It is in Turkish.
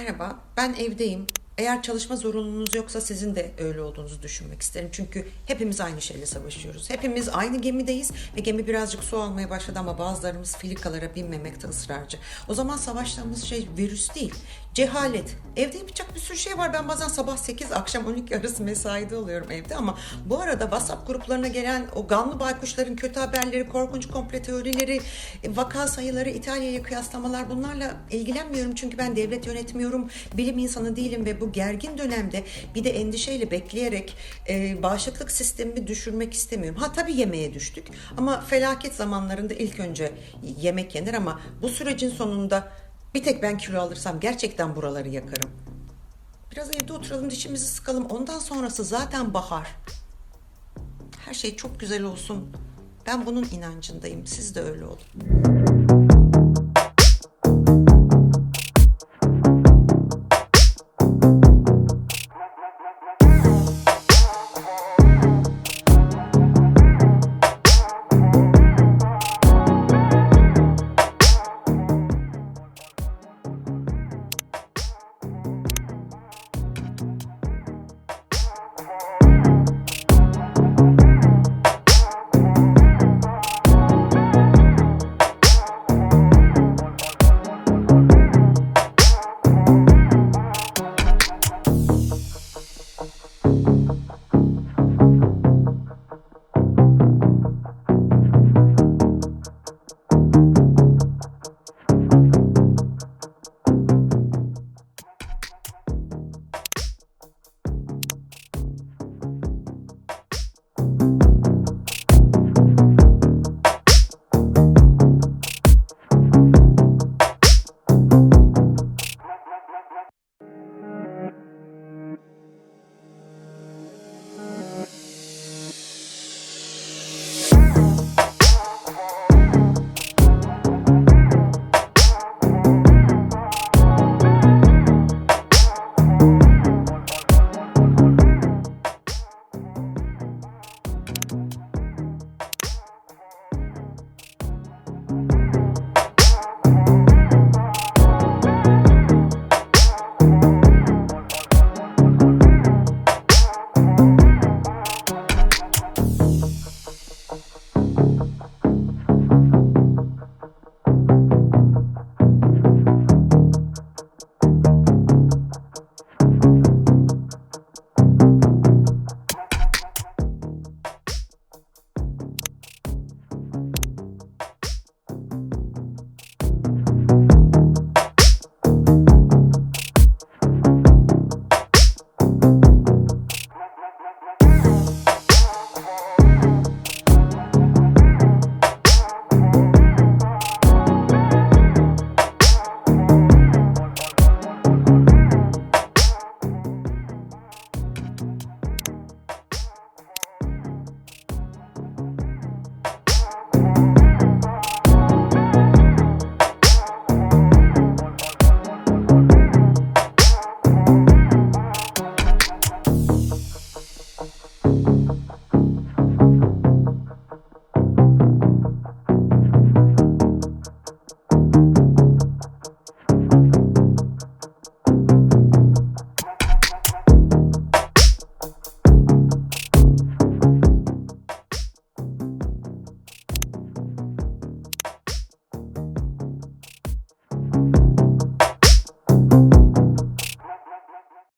Merhaba, ben evdeyim. Eğer çalışma zorunluluğunuz yoksa sizin de öyle olduğunuzu düşünmek isterim. Çünkü hepimiz aynı şeyle savaşıyoruz. Hepimiz aynı gemideyiz ve gemi birazcık su almaya başladı ama bazılarımız filikalara binmemekte ısrarcı. O zaman savaştığımız şey virüs değil, cehalet. Evde yapacak bir sürü şey var. Ben bazen sabah 8, akşam 12 arası mesaide oluyorum evde ama bu arada WhatsApp gruplarına gelen o gamlı baykuşların kötü haberleri, korkunç komple teorileri, e, vaka sayıları, İtalya'ya kıyaslamalar bunlarla ilgilenmiyorum. Çünkü ben devlet yönetmiyorum, bilim insanı değilim ve bu gergin dönemde bir de endişeyle bekleyerek e, bağışıklık sistemimi düşürmek istemiyorum. Ha tabii yemeğe düştük ama felaket zamanlarında ilk önce yemek yenir ama bu sürecin sonunda bir tek ben kilo alırsam gerçekten buraları yakarım. Biraz evde oturalım, dişimizi sıkalım. Ondan sonrası zaten bahar. Her şey çok güzel olsun. Ben bunun inancındayım. Siz de öyle olun.